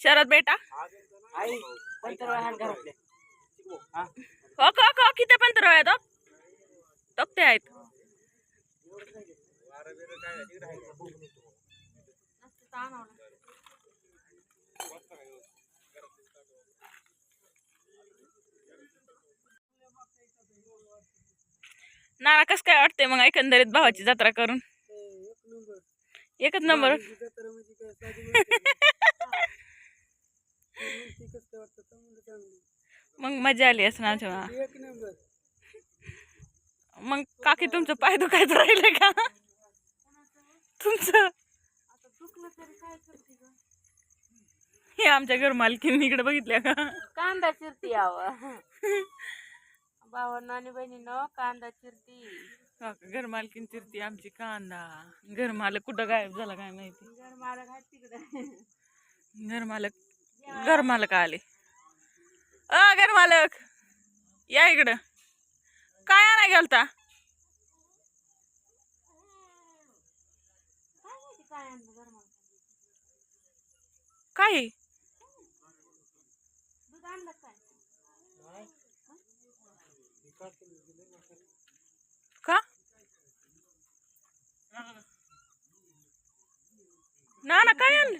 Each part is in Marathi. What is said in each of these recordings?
शरद बेटा? हो. का हो किती पण तर आहेत हो. तक्ते आहेत. नाना कस काय वाटतंय मग एकंदरीत भावाची जत्रा करून? एकच नंबर. मग मजा आली असणार तेव्हा एक नंबर मग काकी तुमचं पाय दुखायचं राहिले का? तुमचं? हे आमच्या घर मालकीन इकडे बघितल्या का? कांदा चिरती यावं भावांना आणि बहिणीनं कांदा चिरती. घर मालकीन चिरती आमची कांदा. घर मालक कुठं गायब झाला काय माहिती? जर मला घात तिकडे. घर मालक घर मालक आले. अ घर मालक. या इकडं. काय आणा गेलता? काय? काय का? ना ना काय आणलं?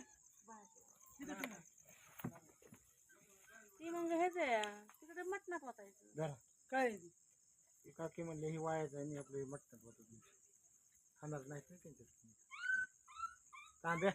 मग हेच आहे. तिकडे मटणात वाटायचं काय काकी म्हणले ही वायाचं आणि आपलं मटण होत. खाणार नाही ना त्यांच्यात तांब्या.